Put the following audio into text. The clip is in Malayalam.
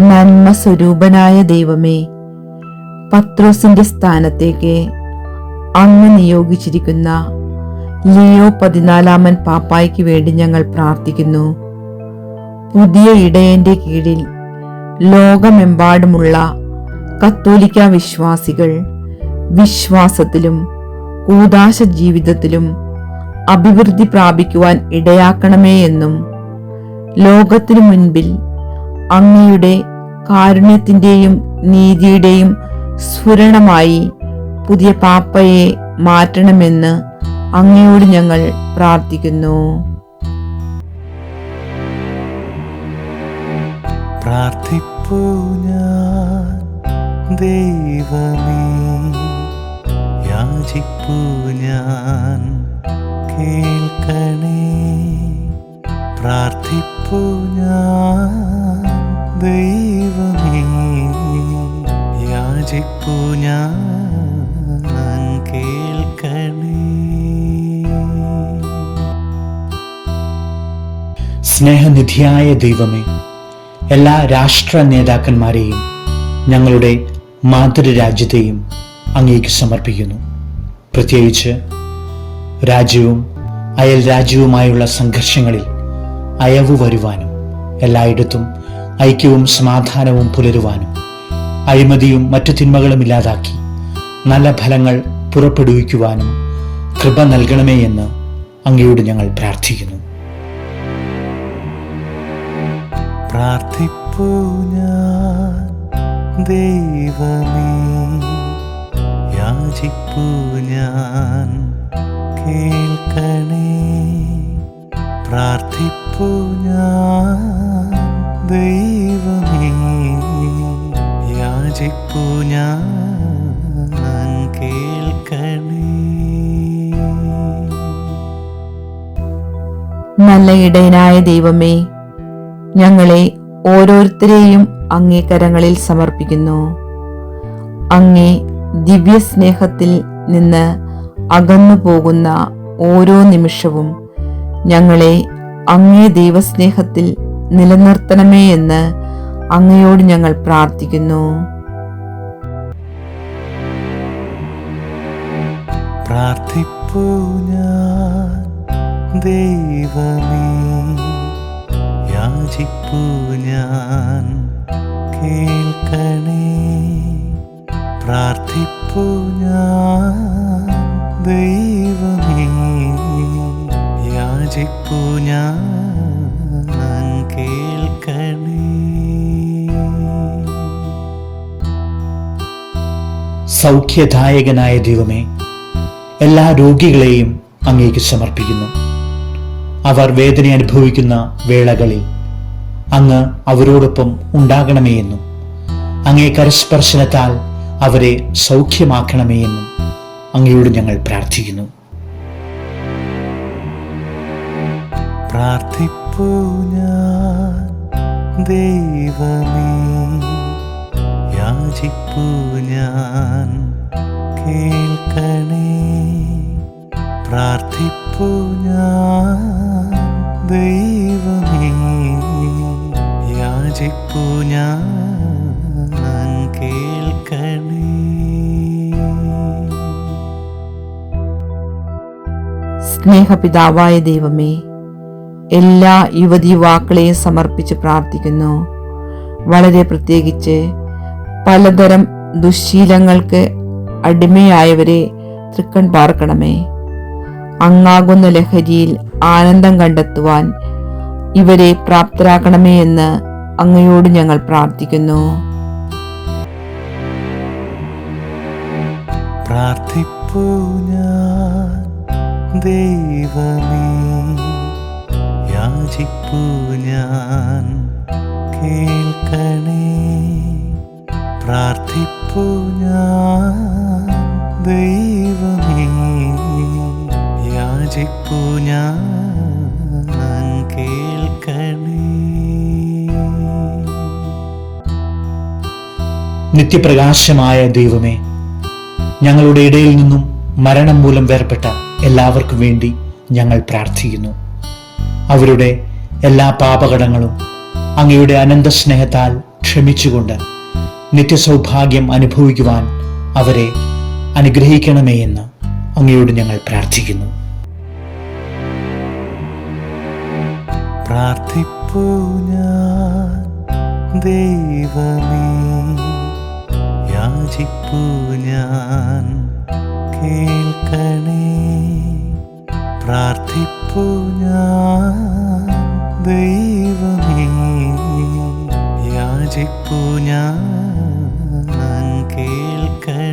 നന്മ സ്വരൂപനായ ദൈവമേ പത്രോസിന്റെ സ്ഥാനത്തേക്ക് അങ്ങ് നിയോഗിച്ചിരിക്കുന്ന ലിയോ പതിനാലാമൻ പാപ്പായ്ക്ക് വേണ്ടി ഞങ്ങൾ പ്രാർത്ഥിക്കുന്നു. പുതിയ ഇടയന്റെ കീഴിൽ ലോകമെമ്പാടുമുള്ള കത്തോലിക്ക വിശ്വാസികൾ വിശ്വാസത്തിലും കൂതാശ ജീവിതത്തിലും അഭിവൃദ്ധി പ്രാപിക്കുവാൻ ഇടയാക്കണമേ എന്നും ലോകത്തിനു മുൻപിൽ അങ്ങയുടെ കാരുണ്യത്തിന്റെയും നീതിയുടെയും സ്ഫുരണമായി പുതിയ പാപ്പയെ മാറ്റണമെന്ന് അങ്ങയോട് ഞങ്ങൾ പ്രാർത്ഥിക്കുന്നു. ഞാൻ കേൾക്കണേ. പ്രാർത്ഥിപ്പൂ ഞാൻ സ്നേഹനിധിയായ ദൈവമേ എല്ലാ രാഷ്ട്ര നേതാക്കന്മാരെയും ഞങ്ങളുടെ മാതൃരാജ്യത്തെയും അങ്ങേക്ക് സമർപ്പിക്കുന്നു. പ്രത്യേകിച്ച് രാജ്യവും അയൽ രാജ്യവുമായുള്ള സംഘർഷങ്ങളിൽ അയവ് വരുവാനും എല്ലായിടത്തും ഐക്യവും സമാധാനവും പുലരുവാനും അഴിമതിയും മറ്റു തിന്മകളും ഇല്ലാതാക്കി നല്ല ഫലങ്ങൾ പുറപ്പെടുവിക്കുവാനും കൃപ നൽകണമേ എന്ന് അങ്ങയോട് ഞങ്ങൾ പ്രാർത്ഥിക്കുന്നു. പ്രാർത്ഥിപ്പൂ ഞാൻ. ദൈവമേ യാചിപ്പൂ ഞാൻ. കേൾക്കണേ. പ്രാർത്ഥിപ്പൂ ഞാൻ. ദൈവമേ യാചിപ്പൂ ഞാൻ. നല്ല ഇടയനായ ദൈവമേ ഞങ്ങളെ ഓരോരുത്തരെയും അങ്ങേ കരങ്ങളിൽ സമർപ്പിക്കുന്നു. അങ്ങേ ദിവ്യ സ്നേഹത്തിൽ നിന്ന് അകന്നു പോകുന്ന ഓരോ നിമിഷവും ഞങ്ങളെ അങ്ങേ ദൈവസ്നേഹത്തിൽ നിലനിർത്തണമേ എന്ന് അങ്ങയോട് ഞങ്ങൾ പ്രാർത്ഥിക്കുന്നു. പ്രാർത്ഥിപ്പൂ ഞാൻ ദൈവമേ. യാചിപ്പൂ ഞാൻ. കേൾക്കണേ പ്രാർത്ഥിപ്പു ഞാൻ. ദൈവമേ യാചിപ്പു ഞാൻ. സൗഖ്യദായകനായ ദൈവമേ എല്ലാ രോഗികളെയും അങ്ങേക്ക് സമർപ്പിക്കുന്നു. അവർ വേദന അനുഭവിക്കുന്ന വേളകളിൽ അങ്ങ് അവരോടൊപ്പം ഉണ്ടാകണമേ എന്നും. അങ്ങേ കരസ്പർശനത്താൽ അവരെ സൗഖ്യമാക്കണമേ എന്നും അങ്ങയോട് ഞങ്ങൾ പ്രാർത്ഥിക്കുന്നു. ഞാൻ ഞാൻ കേൾക്കണേ. പ്രാർത്ഥിപ്പൂ ഞാൻ സ്നേഹപിതാവായ ദൈവമേ എല്ലാ യുവതി യുവാക്കളെയും സമർപ്പിച്ച് പ്രാർത്ഥിക്കുന്നു. വളരെ പ്രത്യേകിച്ച് പലതരം ദുശ്ശീലങ്ങൾക്ക് അടിമയായവരെ തൃക്കൺ പാർക്കണമേ. അങ്ങാകുന്ന ലഹരിയിൽ ആനന്ദം കണ്ടെത്തുവാൻ ഇവരെ പ്രാപ്തരാക്കണമേ എന്ന് അങ്ങയോട് ഞങ്ങൾ പ്രാർത്ഥിക്കുന്നു. പ്രാർത്ഥിപ്പൂ ഞാൻ. ദൈവമേ യാചിപ്പൂ ഞാൻ കേൾക്കണേ. പ്രാർത്ഥിപ്പൂ ഞാൻ ദൈവമേ യാചിപ്പൂ ഞാൻ നിത്യപ്രകാശമായ ദൈവമേ ഞങ്ങളുടെ ഇടയിൽ നിന്നും മരണം മൂലം വേർപെട്ട എല്ലാവർക്കും വേണ്ടി ഞങ്ങൾ പ്രാർത്ഥിക്കുന്നു. അവരുടെ എല്ലാ പാപകടങ്ങളും അങ്ങയുടെ അനന്ത സ്നേഹത്താൽ ക്ഷമിച്ചുകൊണ്ട് നിത്യസൗഭാഗ്യം അനുഭവിക്കുവാൻ അവരെ അനുഗ്രഹിക്കണമേ എന്ന് അങ്ങയോട് ഞങ്ങൾ പ്രാർത്ഥിക്കുന്നു. ദൈവമേ യാചിപ്പൂ ഞാൻ ദൈവമേ യാചിപ്പു ഞാൻ കേൾക്കണേ